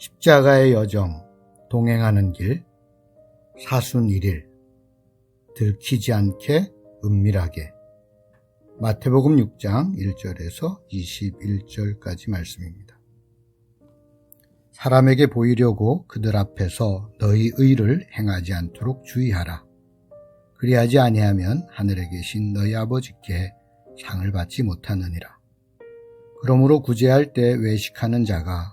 십자가의 여정, 동행하는 길, 사순 1일, 들키지 않게 은밀하게. 마태복음 6장 1절에서 21절까지 말씀입니다. 사람에게 보이려고 그들 앞에서 너희 의를 행하지 않도록 주의하라. 그리하지 아니하면 하늘에 계신 너희 아버지께 상을 받지 못하느니라. 그러므로 구제할 때 외식하는 자가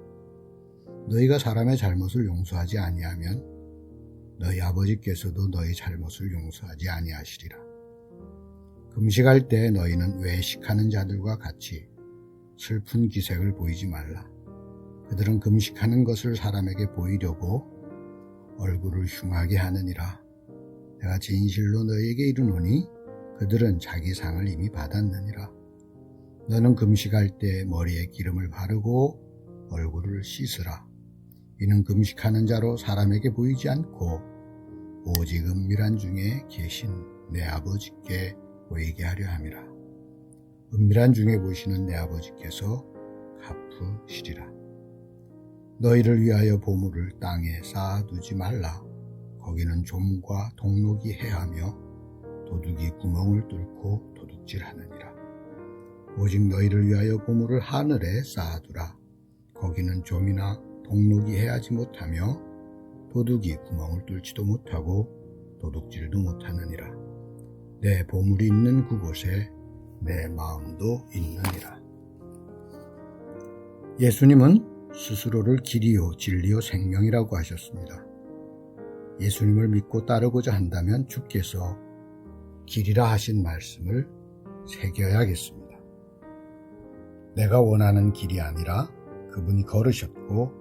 너희가 사람의 잘못을 용서하지 아니하면 너희 아버지께서도 너희 잘못을 용서하지 아니하시리라. 금식할 때 너희는 외식하는 자들과 같이 슬픈 기색을 보이지 말라. 그들은 금식하는 것을 사람에게 보이려고 얼굴을 흉하게 하느니라. 내가 진실로 너희에게 이르노니 그들은 자기 상을 이미 받았느니라. 너는 금식할 때 머리에 기름을 바르고 얼굴을 씻으라. 이는 금식하는 자로 사람에게 보이지 않고 오직 은밀한 중에 계신 내 아버지께 보이게 하려 함이라. 은밀한 중에 보시는 내 아버지께서 갚으시리라. 너희를 위하여 보물을 땅에 쌓아두지 말라. 거기는 좀과 동록이 해하며 도둑이 구멍을 뚫고 도둑질하느니라. 오직 너희를 위하여 보물을 하늘에 쌓아두라. 거기는 좀이나 동록이 해하지 못하며 도둑이 구멍을 뚫지도 못하고 도둑질도 못하느니라. 내 보물이 있는 그곳에 내 마음도 있느니라. 예수님은 스스로를 길이요 진리요 생명이라고 하셨습니다. 예수님을 믿고 따르고자 한다면 주께서 길이라 하신 말씀을 새겨야겠습니다. 내가 원하는 길이 아니라 그분이 걸으셨고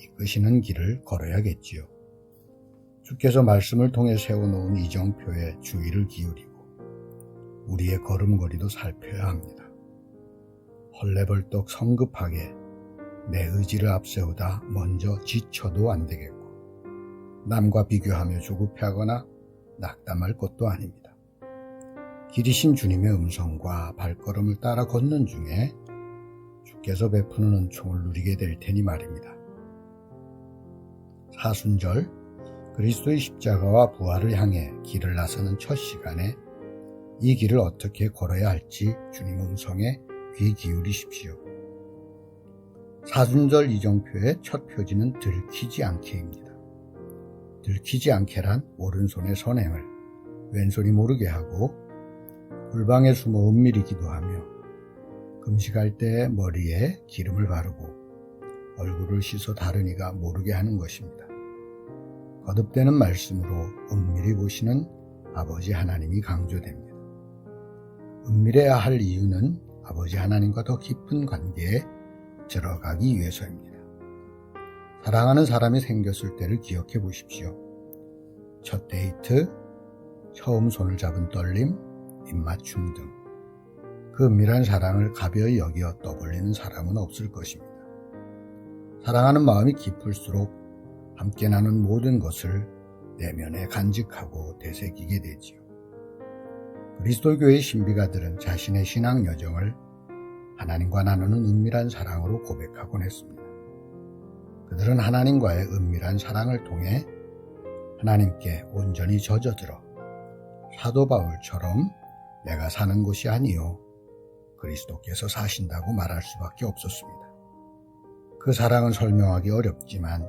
이끄시는 길을 걸어야겠지요. 주께서 말씀을 통해 세워놓은 이정표에 주의를 기울이고 우리의 걸음걸이도 살펴야 합니다. 헐레벌떡 성급하게 내 의지를 앞세우다 먼저 지쳐도 안 되겠고 남과 비교하며 조급해하거나 낙담할 것도 아닙니다. 길이신 주님의 음성과 발걸음을 따라 걷는 중에 주께서 베푸는 은총을 누리게 될 테니 말입니다. 사순절 그리스도의 십자가와 부활을 향해 길을 나서는 첫 시간에 이 길을 어떻게 걸어야 할지 주님 음성에 귀 기울이십시오. 사순절 이정표의 첫 표지는 들키지 않게입니다. 들키지 않게란 오른손의 선행을 왼손이 모르게 하고 골방에 숨어 은밀히 기도하며 금식할 때 머리에 기름을 바르고 얼굴을 씻어 다른 이가 모르게 하는 것입니다. 거듭되는 말씀으로 은밀히 보시는 아버지 하나님이 강조됩니다. 은밀해야 할 이유는 아버지 하나님과 더 깊은 관계에 들어가기 위해서입니다. 사랑하는 사람이 생겼을 때를 기억해 보십시오. 첫 데이트, 처음 손을 잡은 떨림, 입맞춤 등. 그 은밀한 사랑을 가벼이 여기어 떠벌리는 사람은 없을 것입니다. 사랑하는 마음이 깊을수록 함께 나눈 모든 것을 내면에 간직하고 되새기게 되지요. 그리스도교의 신비가들은 자신의 신앙 여정을 하나님과 나누는 은밀한 사랑으로 고백하곤 했습니다. 그들은 하나님과의 은밀한 사랑을 통해 하나님께 온전히 젖어들어 사도 바울처럼 내가 사는 곳이 아니요 그리스도께서 사신다고 말할 수밖에 없었습니다. 그 사랑은 설명하기 어렵지만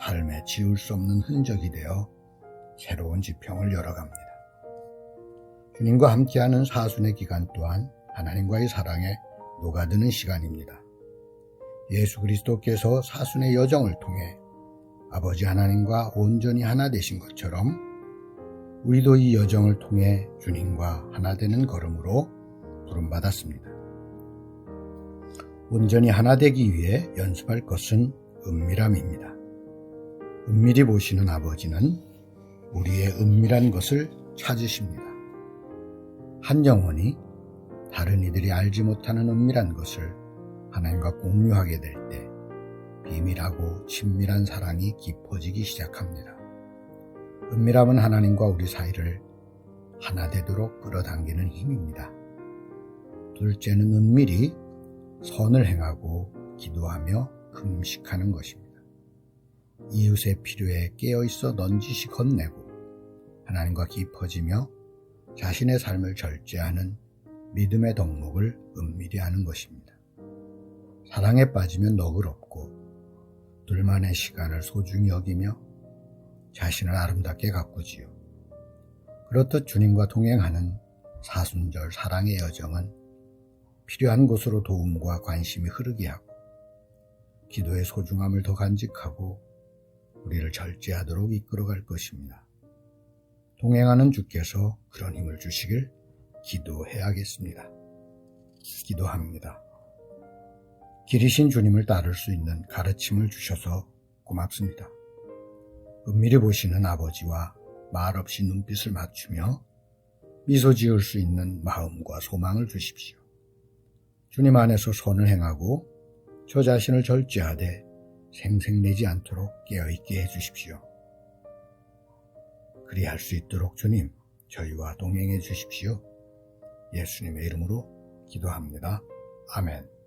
삶에 지울 수 없는 흔적이 되어 새로운 지평을 열어갑니다. 주님과 함께하는 사순의 기간 또한 하나님과의 사랑에 녹아드는 시간입니다. 예수 그리스도께서 사순의 여정을 통해 아버지 하나님과 온전히 하나 되신 것처럼 우리도 이 여정을 통해 주님과 하나 되는 걸음으로 부름받았습니다. 온전히 하나 되기 위해 연습할 것은 은밀함입니다. 은밀히 보시는 아버지는 우리의 은밀한 것을 찾으십니다. 한 영혼이 다른 이들이 알지 못하는 은밀한 것을 하나님과 공유하게 될 때 비밀하고 친밀한 사랑이 깊어지기 시작합니다. 은밀함은 하나님과 우리 사이를 하나 되도록 끌어당기는 힘입니다. 둘째는 은밀히 선을 행하고 기도하며 금식하는 것입니다. 이웃의 필요에 깨어 있어 넌지시 건네고 하나님과 깊어지며 자신의 삶을 절제하는 믿음의 덕목을 은밀히 하는 것입니다. 사랑에 빠지면 너그럽고 둘만의 시간을 소중히 여기며 자신을 아름답게 가꾸지요. 그렇듯 주님과 동행하는 사순절 사랑의 여정은 필요한 곳으로 도움과 관심이 흐르게 하고 기도의 소중함을 더 간직하고 우리를 절제하도록 이끌어갈 것입니다. 동행하는 주께서 그런 힘을 주시길 기도해야겠습니다. 기도합니다. 길이신 주님을 따를 수 있는 가르침을 주셔서 고맙습니다. 은밀히 보시는 아버지와 말없이 눈빛을 맞추며 미소 지을 수 있는 마음과 소망을 주십시오. 주님 안에서 선을 행하고 저 자신을 절제하되 생생내지 않도록 깨어있게 해주십시오. 그리할 수 있도록 주님, 저희와 동행해 주십시오. 예수님의 이름으로 기도합니다. 아멘.